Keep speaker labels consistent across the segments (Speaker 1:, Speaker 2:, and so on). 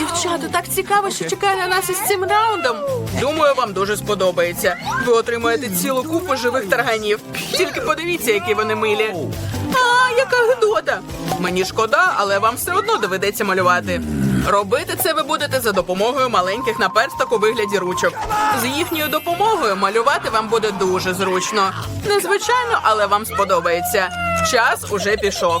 Speaker 1: Дівчата, так цікаво, що чекає на нас із цим раундом. Думаю, вам дуже сподобається. Ви отримаєте цілу купу живих тарганів. Тільки подивіться, які вони милі. А, яка гидота! Мені шкода, але вам все одно доведеться малювати. Робити це ви будете за допомогою маленьких наперсток у вигляді ручок. З їхньою допомогою малювати вам буде дуже зручно. Незвичайно, але вам сподобається. Час уже пішов.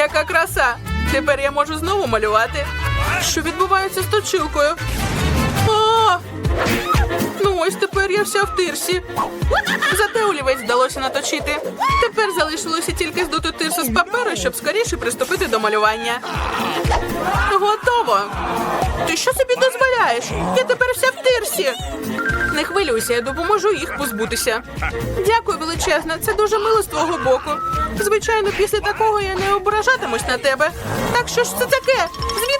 Speaker 1: Яка краса! Тепер я можу знову малювати. Що відбувається з точилкою? А! Ну ось тепер я вся в тирсі. Зате олівець вдалося наточити. Тепер залишилося тільки здути тирсу з паперу, щоб скоріше приступити до малювання. Готово. Ти що собі дозволяєш? Я тепер вся в тирсі. Не хвилюйся, я допоможу їх позбутися. Дякую величезно, це дуже мило з твого боку. Звичайно, після такого я не ображатимусь на тебе. Так що ж це таке? Звідки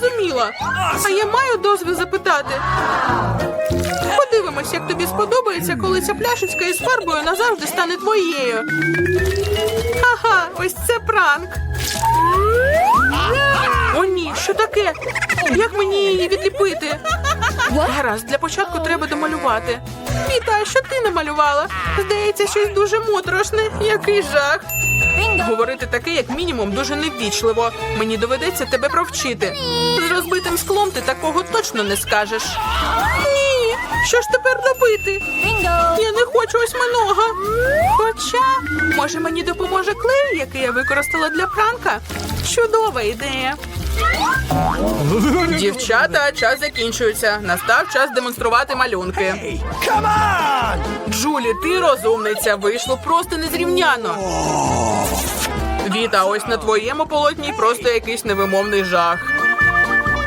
Speaker 1: Зрозуміла. А я маю дозвіл запитати. Подивимось, як тобі сподобається, коли ця пляшечка із фарбою назавжди стане твоєю. Ха-ха, ось це пранк. О, ні, що таке? Як мені її відліпити? Гаразд, для початку треба домалювати. Віта, що ти намалювала? Здається, щось дуже моторошне. Який жах. Говорити таке, як мінімум, дуже неввічливо. Мені доведеться тебе провчити. З розбитим склом ти такого точно не скажеш. Що ж тепер робити? Я не хочу осьминога. Хоча, може, мені допоможе клей, який я використала для пранка? Чудова ідея. Дівчата, час закінчується. Настав час демонструвати малюнки.
Speaker 2: Come on!
Speaker 1: Джулі, ти розумниця, вийшло просто незрівняно. Віта, ось на твоєму полотні просто якийсь невимовний жах.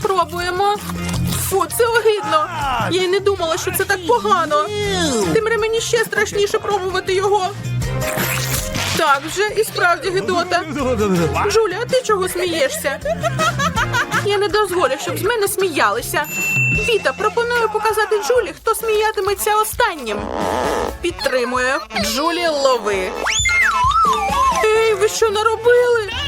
Speaker 1: Спробуємо. Фу, це огидно. Я й не думала, що це так погано. Тимре мені ще страшніше пробувати його. Так вже і справді гидота. Джуля, а ти чого смієшся? Я не дозволю, щоб з мене сміялися. Віта, пропоную показати Джулі, хто сміятиметься останнім. Підтримую. Джулі, лови. Ей, ви що наробили?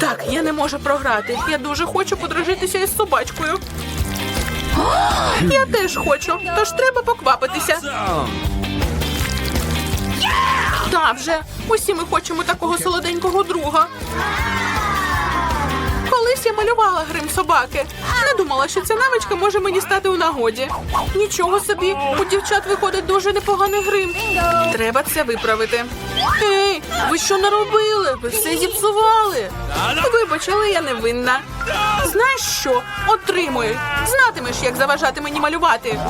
Speaker 1: Так, я не можу програти. Я дуже хочу подружитися із собачкою. Я теж хочу, тож треба поквапитися. Та вже усі ми хочемо такого солоденького друга. Малювала грим собаки. Не думала, що ця навичка може мені стати у нагоді. Нічого собі, у дівчат виходить дуже непоганий грим. Треба це виправити. Ей, ви що наробили? Ви все зіпсували. Вибач, але я не винна. Знаєш що? Отримуй. Знатимеш, як заважати мені малювати.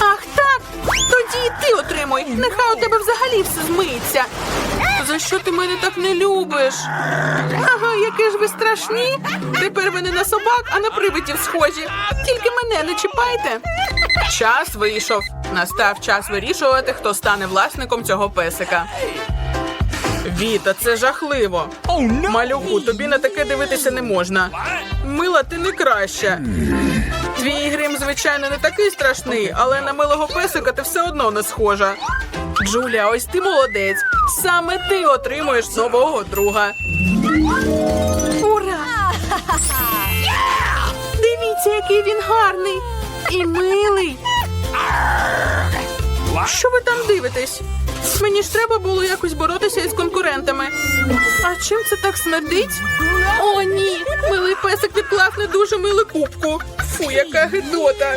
Speaker 1: Ах так. Тоді і ти отримуй. Нехай у тебе взагалі все змиється. За що ти мене так не любиш? Ага, які ж ви страшні. Тепер ви не на собак, а на привидів схожі. Тільки мене не чіпайте. Час вийшов. Настав час вирішувати, хто стане власником цього песика. Віта, це жахливо. Малюку, тобі на таке дивитися не можна. Мила, ти не краща. Твій грим, звичайно, не такий страшний, але на милого песика ти все одно не схожа. Джулія, ось ти молодець. Саме ти отримуєш нового друга. Ура! Дивіться, який він гарний і милий. Що ви там дивитесь? Мені ж треба було якось боротися із конкурентами. А чим це так смердить? О, ні! Милий песик відклав не дуже милу кубку. Фу, яка гидота.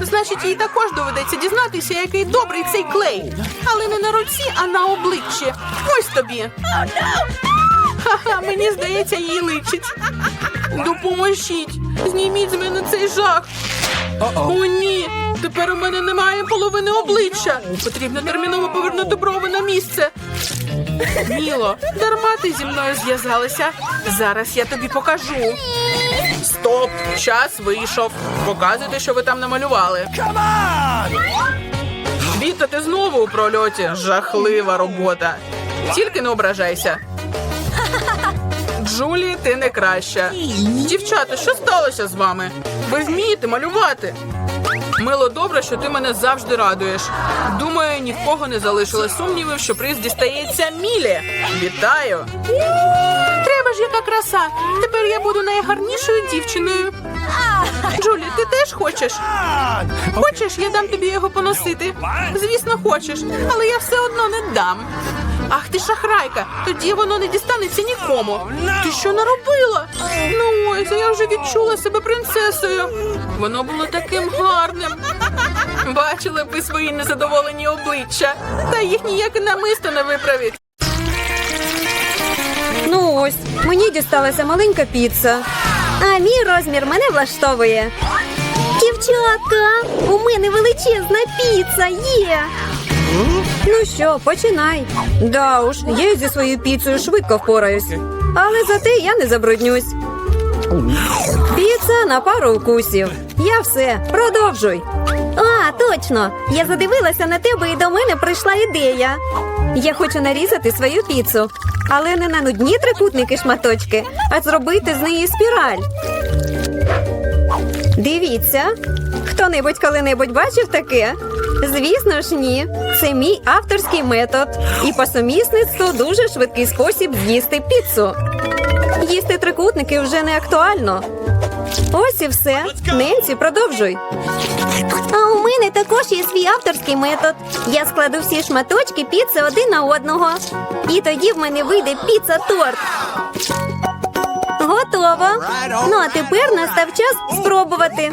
Speaker 1: Значить, їй також доведеться дізнатися, який добрий цей клей. Але не на руці, а на обличчі. Ось тобі. Ха-ха, мені здається, їй личить. Допоможіть. Зніміть з мене цей жах. О, ні. Тепер у мене немає половини обличчя. Потрібно терміново повернути брови на місце. Міло, дарма ти зі мною зв'язалася. Зараз я тобі покажу. Стоп! Час вийшов. Показуйте, що ви там намалювали. Віта, ти знову у прольоті. Жахлива робота. Тільки не ображайся. Джулі, ти не краща. Дівчата, що сталося з вами? Ви вмієте малювати? Мило добре, що ти мене завжди радуєш. Думаю, ні в кого не залишилось сумнівів, що приз дістається Мілі. Вітаю! Треба ж яка краса. Тепер я буду найгарнішою дівчиною. Джулі, ти теж хочеш? Хочеш, я дам тобі його поносити? Звісно, хочеш, але я все одно не дам. Ах ти шахрайка, тоді воно не дістанеться нікому. Ти що наробила? Ну ось, я вже відчула себе принцесою. Воно було таким гарним. Бачили б ви свої незадоволені обличчя, та їх ніяке намисто не виправить.
Speaker 3: Ну ось, мені дісталася маленька піца. А мій розмір мене влаштовує. Дівчатка, у мене величезна піца є. Ну що, починай. Да уж, я зі своєю піцею швидко впораюсь. Але зате я не забруднюсь. Піца на пару укусів. Я все, продовжуй. А, точно. Я задивилася на тебе і до мене прийшла ідея. Я хочу нарізати свою піцу, але не на нудні трикутники шматочки, а зробити з неї спіраль. Дивіться, хто-небудь коли-небудь бачив таке? Звісно ж, ні. Це мій авторський метод. І по сумісництву дуже швидкий спосіб з'їсти піцу. Їсти трикутники вже не актуально. Ось і все. Ненсі, продовжуй. А у мене також є свій авторський метод. Я складу всі шматочки піци один на одного. І тоді в мене вийде піца-торт. Готово. Ну а тепер настав час спробувати.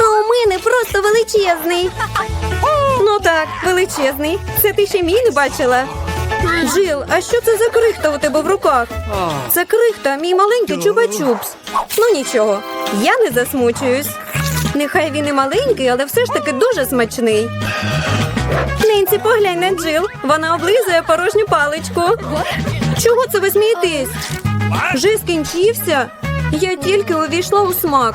Speaker 3: А у мене просто величезний. Ну так, величезний. Це ти ще мій не бачила. Джил, а що це за крихта у тебе в руках? Це крихта, мій маленький чупа-чупс. Ну нічого, я не засмучуюсь. Нехай він і маленький, але все ж таки дуже смачний. Ненці, поглянь на Джил. Вона облизує порожню паличку. Чого це ви смієтесь? Вже скінчився? Я тільки увійшла у смак.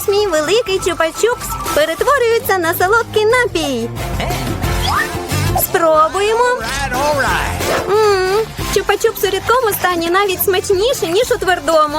Speaker 3: Ось мій великий чупа-чупс перетворюється на солодкий напій. Спробуємо. Чупа-чупс у рідкому стані навіть смачніше, ніж у твердому.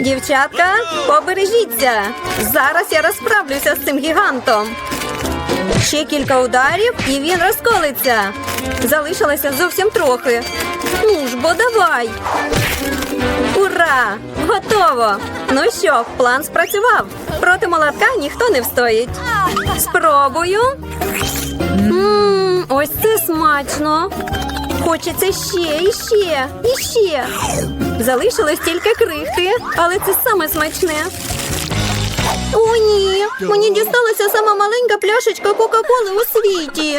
Speaker 3: Дівчатка, побережіться. Зараз я розправлюся з цим гігантом. Ще кілька ударів, і він розколиться. Залишилося зовсім трохи. Ну ж бо давай. Ура! Готово! Ну що, план спрацював. Проти молотка ніхто не встоїть. Спробую. Мм, ось це смачно. Хочеться ще, і ще, і ще. Залишилось тільки крихти, але це саме смачне. О, ні, мені дісталася сама маленька пляшечка Кока-Коли у світі.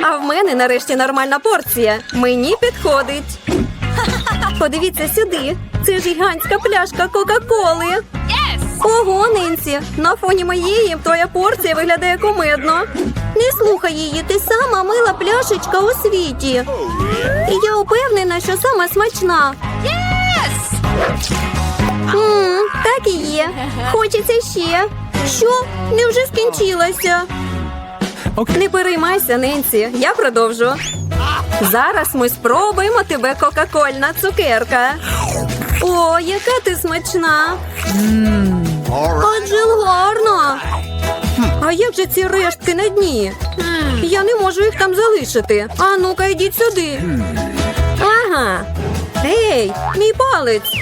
Speaker 3: А в мене нарешті нормальна порція. Мені підходить. Подивіться сюди. Це ж гігантська пляшка Кока-Коли. Ого, Ненсі, на фоні моєї твоя порція виглядає кумедно. Не слухай її, ти сама мила пляшечка у світі. І я упевнена, що сама смачна. Мм, так і є. Хочеться ще. Що? Невже скінчилася? Не переймайся, Ненсі, я продовжу. Зараз ми спробуємо тебе кока-кольна цукерка. О, яка ти смачна! Адже гарно. А як же ці рештки на дні? Я не можу їх там залишити. А ну-ка, йдіть сюди. Ага. Ей, мій палець.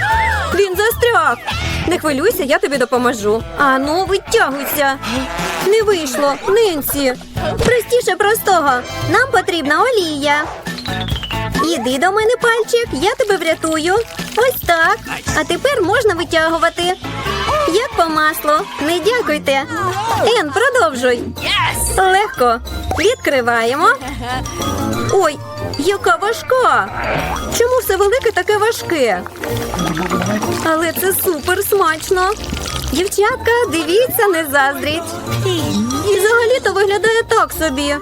Speaker 3: Він застряг. Не хвилюйся, я тобі допоможу. А ну, витягуйся. Не вийшло, Ненсі. Простіше простого. Нам потрібна олія. Іди до мене, пальчик, я тебе врятую. Ось так. А тепер можна витягувати. Як по маслу. Не дякуйте. Ен, продовжуй. Легко. Відкриваємо. Ой, яка важка. Чому все велике таке важке? Але це супер смачно. Дівчатка, дивіться, не заздріть. І взагалі-то виглядає так собі.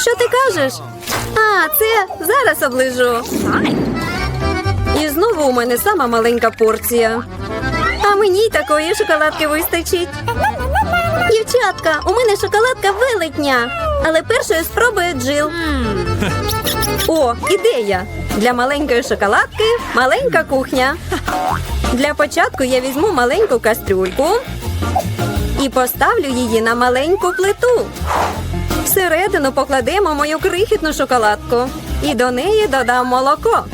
Speaker 3: Що ти кажеш? А, це зараз оближу. І знову у мене сама маленька порція. А мені й такої шоколадки вистачить. Дівчатка, у мене шоколадка велетня. Але першою спробує Джил. О, ідея! Для маленької шоколадки маленька кухня. Для початку я візьму маленьку кастрюльку і поставлю її на маленьку плиту. Всередину покладемо мою крихітну шоколадку і до неї додам молоко.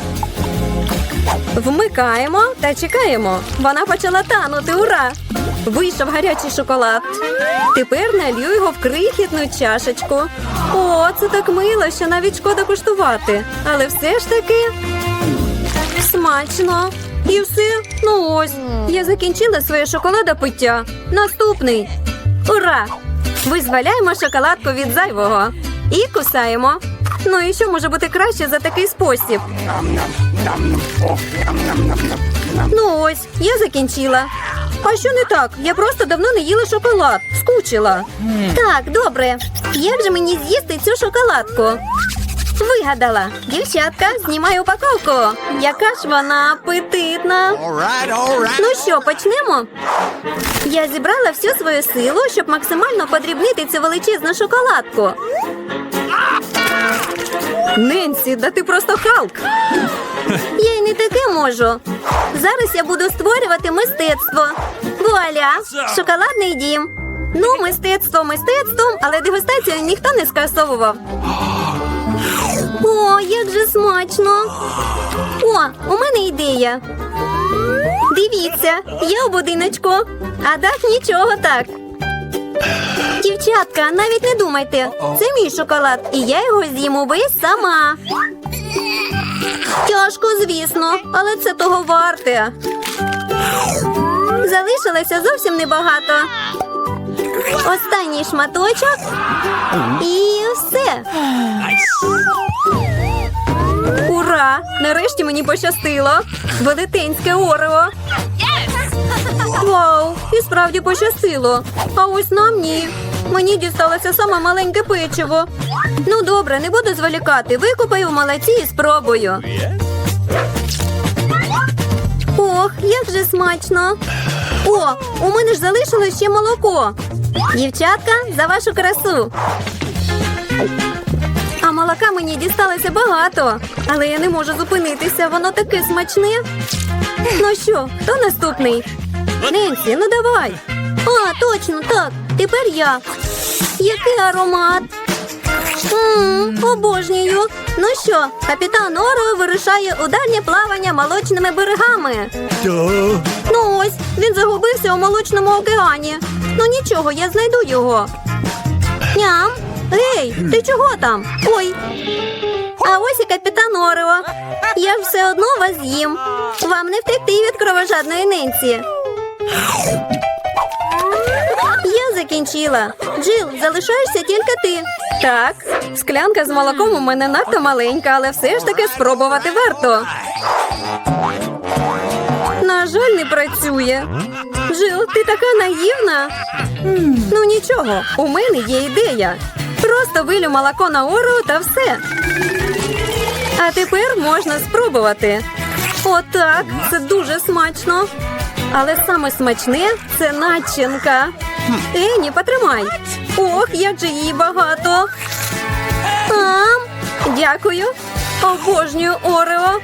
Speaker 3: Вмикаємо та чекаємо. Вона почала танути. Ура! Вийшов гарячий шоколад. Тепер налью його в крихітну чашечку. О, це так мило, що навіть шкода куштувати. Але все ж таки смачно. І все. Ну ось. Я закінчила своє шоколадопиття. Наступний. Ура! Визволяємо шоколадку від зайвого і кусаємо. Ну і що може бути краще за такий спосіб? Ну ось, я закінчила. А що не так? Я просто давно не їла шоколад. Скучила. Так, добре. Як же мені з'їсти цю шоколадку? Вигадала. Дівчатка, знімай упаковку. Яка ж вона апетитна.
Speaker 2: All right, all right.
Speaker 3: Ну що, почнемо? Я зібрала всю свою силу, щоб максимально подрібнити цю величезну шоколадку. Ненсі, да ти просто Халк. Я й не таке можу. Зараз я буду створювати мистецтво. Вуаля! Шоколадний дім. Ну, мистецтво мистецтвом, але дегустацію ніхто не скасовував. О, як же смачно! О, у мене ідея. Дивіться, я у будиночку, а дах нічого так. Дівчатка, навіть не думайте. Це мій шоколад, і я його з'їм увесь сама. Тяжко, звісно, але це того варте. Залишилося зовсім небагато. Останній шматочок і все. Ура! Нарешті мені пощастило. Велетенське орео. Вау! І справді пощастило. А ось нам ні. Мені дісталося саме маленьке печиво. Ну добре, не буду зволікати. Викупаю в молоці і спробую. Ох, як же смачно. О, у мене ж залишилось ще молоко. Дівчатка, за вашу красу. Молока мені дісталося багато, але я не можу зупинитися, воно таке смачне. Ну що, хто наступний? Ненсі, ну давай. А, точно, так. Тепер я. Який аромат? Ммм, обожнюю. Ну що, капітан Оро вирушає у дальнє плавання молочними берегами. Ну ось, він загубився у молочному океані. Ну нічого, я знайду його. Ням. Гей, ти чого там? Ой. А ось і капітан Орео. Я ж все одно вас з'їм. Вам не втекти від кровожадної ненці. Я закінчила. Джил, залишаєшся тільки ти. Так, склянка з молоком у мене надто маленька, але все ж таки спробувати варто. На жаль, не працює. Джил, ти така наївна. Ну нічого, у мене є ідея. Просто вилю молоко на ору та все. А тепер можна спробувати. Отак, це дуже смачно. Але саме смачне це начинка. Ені, потримай. Ох, як же її багато. Ам, дякую. Обожнюю Орео.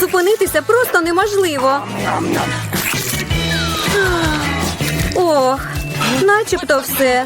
Speaker 3: Зупинитися просто неможливо. Ох, начебто все.